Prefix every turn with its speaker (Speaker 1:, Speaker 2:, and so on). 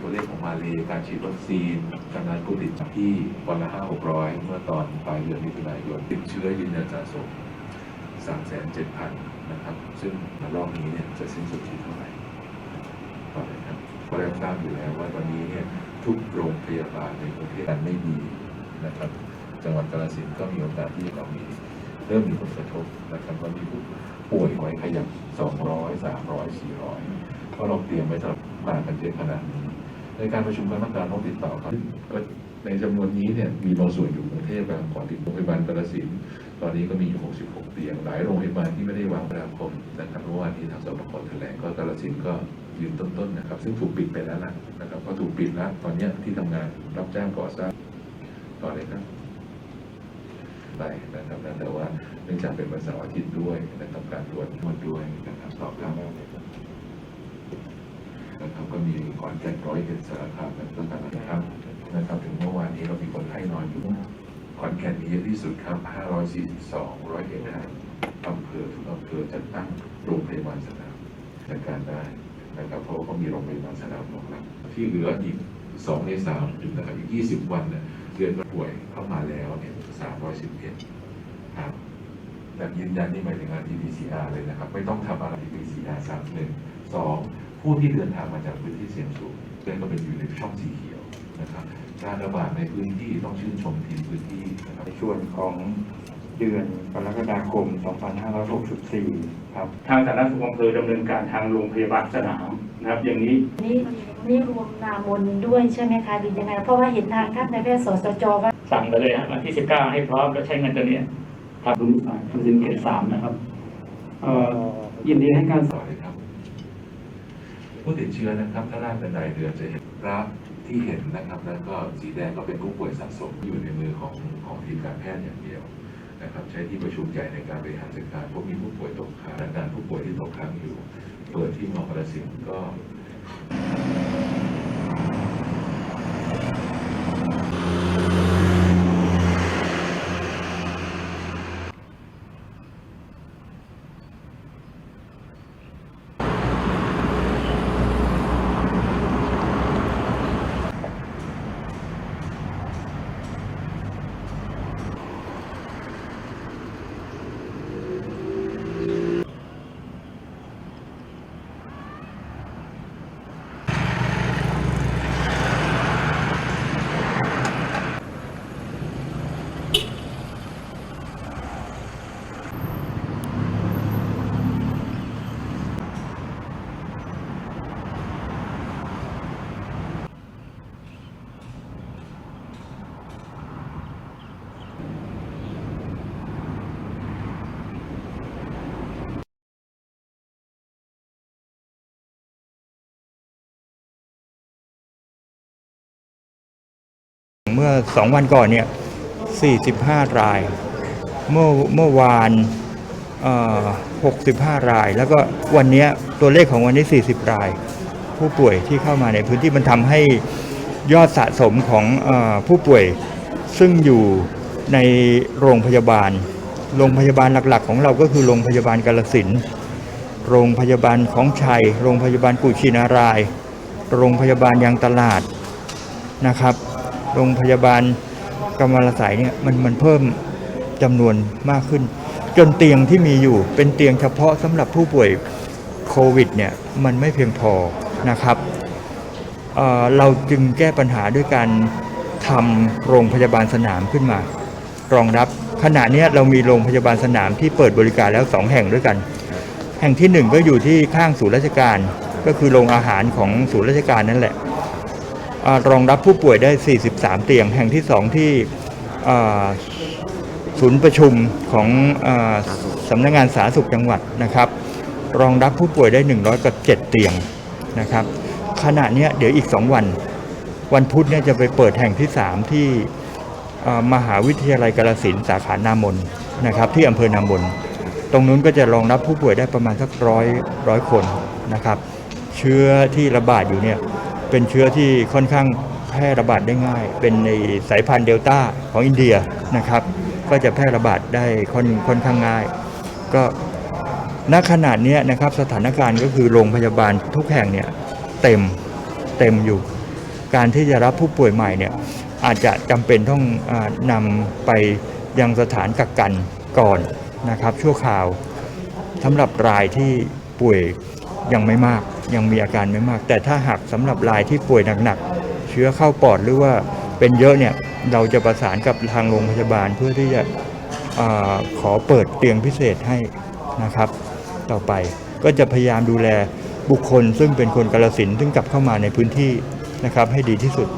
Speaker 1: ตัวเลขของมาเลการฉีดวัคซีนจำนวนผู้ติดที่วันละห้าหกร้อยเมื่อตอนปลายเดือนมิถุนายนติดเชื้อยืนยันสะสมสามแสนเจ็ดพันนะครับ ซึ่งรอบนี้เนี่ยจะสิ้นสุดที่เท่าไหร่ต่อเลยครับก็ได้ทราบอยู่แล้วว่าตอนนี้เนี่ยทุกโรงพยาบาลในกรุงเทพไม่ดีนะครับ จังหวัดกาฬสินธุ์ก็มีโอกาสที่เรามีเริ่มมีผลกระทบนะครับว่ามีผู้ป่วยไว้ขยับ200 300 400เพราะเราเตรียมไว้สำหรับมากันเยอะขนาดนี้ ในการประชุมคณะกรรมการโรคติดต่อครับก็ในจำนวนนี้เนี่ยมีบางส่วนอยู่กรุงเทพบางก่อนที่โรงพยาบาลกาฬสินตอนนี้ก็มีอยู่ 66 เตียง หลายโรงพยาบาลที่ไม่ได้วางประดาคมนะครับเมื่อวานนี้ทางสบคแถลงก็กาฬสินก็ยืนต้นๆนะครับ ซึ่งถูกปิดไปแล้วนะนะครับก็ถูกปิดแล้วตอนนี้ที่ทำงานรับจ้างก่อสร้างต่อเลยครับไปนะครับแต่ว่าเนื่องจากเป็นวันเสาร์อาทิตย์ด้วยนะครับการตรวจมดด้วยนะครับตอบรับ นะครับก็มีขอนแก่นร้อยเอ็ดสารคามเป็นต้นนะครับนะครับถึงเมื่อวานนี้เรามีคนไข้นอนอยู่ขอนแก่นมีเยอะที่สุดครับ 542 ร้อยเอ็ดครับอำเภอทุกอำเภอจะตั้งโรงพยาบาลสนามในการได้นะครับเพราะว่าเขามีโรงพยาบาลสนามรองรับที่เหลืออีกสองในสามนะครับอีก 20 วันเนี่ยเดือนป่วยเข้ามาแล้วเนี่ย311ครับแต่ยืนยันนี่หมายถึง RT-PCR เลยนะครับ ไม่ต้องทำ RT-PCR ซ้ำหนึ่งสอง ผู้ที่เดินทางมาจากพื้นที่เสี่ยงสูงเรื่องก็เป็นอยู่ในช่องสีเขียวนะครับการระบาดในพื้นที่ต้องชื่นชมทีมพื้นที่นะครับ
Speaker 2: ในส่วนของเดือนกรกฎาคม 2564 ครับ
Speaker 3: ทางสาธารณสุขอำเภอดำเนินการทางโรงพยาบาลสนามนะครับ อย่างนี้
Speaker 4: นี่นี่รวมนามนด้วยใช่ไหมคะหรือยังไง เพราะว่าเห็นทางท่านนายแพทย์สสจว่า
Speaker 3: สั่งไปเลยฮะวันที่ 19 ให้พร้อมแล้วใช้เงินตัวเนี้ยทำรู้อ่าทำสินเกตสามนะครับ เอ่อยินดีให้การ
Speaker 1: ต่อเลยครับ ผู้ติดเชื้อนะครับถ้าล่างบันไดเดือนจะเห็นกราฟที่เห็นนะครับ แล้วก็สีแดงก็เป็นผู้ป่วยสะสมอยู่ในมือของของทีมการแพทย์อย่างเดียวนะครับ ใช้ที่ประชุมใหญ่ในการบริหารจัดการพบมีผู้ป่วยตกค้างการผู้ป่วยที่ตกค้างอยู่เปิดที่มอกระสิงห์ก็
Speaker 5: เมื่อสองวันก่อนเนี่ย 45 ราย เมื่อเมื่อวานเอ่อ65 ราย แล้วก็วันนี้ตัวเลขของวันนี้ 40 ราย ผู้ป่วยที่เข้ามาในพื้นที่มันทำให้ยอดสะสมของอผู้ป่วยซึ่งอยู่ในโรงพยาบาล โรงพยาบาลหลักๆ ของเราก็คือโรงพยาบาลกาลสิน โรงพยาบาลของชัย โรงพยาบาลกุชินาราย โรงพยาบาลยางตลาดนะครับ โรงพยาบาลกำมะละสายเนี่ยมันมันเพิ่มจำนวนมากขึ้น จนเตียงที่มีอยู่เป็นเตียงเฉพาะสำหรับผู้ป่วยโควิดเนี่ยมันไม่เพียงพอนะครับเเราจึงแก้ปัญหาด้วยการทำโรงพยาบาลสนามขึ้นมารองรับขณะนี้เรามีโรงพยาบาลสนามที่เปิดบริการแล้วสองแห่งด้วยกัน แห่งที่หนึ่งก็อยู่ที่ข้างศูนย์ราชการ ก็คือโรงอาหารของศูนย์ราชการนั่นแหละ รองรับผู้ป่วยได้ 43 เตียง แห่งที่ 2 ที่ศูนย์ประชุมของอสำนักงานสาธารณสุขจังหวัดนะครับ รองรับผู้ป่วยได้ 100กับ7เตียงนะครับ ขณะนี้เดี๋ยวอีก 2 วัน วันพุธเนี่ยจะไปเปิดแห่งที่ 3 ที่มหาวิทยาลัยกาฬสินสาขานามนนะครับ ที่อำเภอนามนตรงนู้นก็จะรองรับผู้ป่วยได้ประมาณสักร้อยร้อยคนนะครับ เชื้อที่ระบาดอยู่เนี่ย เป็นเชื้อที่ค่อนข้างแพร่ระบาดได้ง่าย เป็นในสายพันธุ์เดลต้าของอินเดียนะครับ ก็จะแพร่ระบาดได้ค่อนค่อนข้างง่าย ก็ณขนาดนี้นะครับสถานการณ์ก็คือโรงพยาบาลทุกแห่งเนี่ยเต็มเต็มอยู่ การที่จะรับผู้ป่วยใหม่เนี่ยอาจจะจำเป็นต้องอนำไปยังสถานกักกันก่อนนะครับชั่วคราวสำหรับรายที่ป่วย ยังไม่มากยังมีอาการไม่มาก แต่ถ้าหากสำหรับรายที่ป่วยหนักๆเชื้อเข้าปอดหรือว่าเป็นเยอะเนี่ยเราจะประสานกับทางโรงพยาบาลเพื่อที่จะอขอเปิดเตียงพิเศษให้นะครับ ต่อไปก็จะพยายามดูแลบุคคลซึ่งเป็นคนกาลสินซึ่งกลับเข้ามาในพื้นที่นะครับให้ดีที่สุด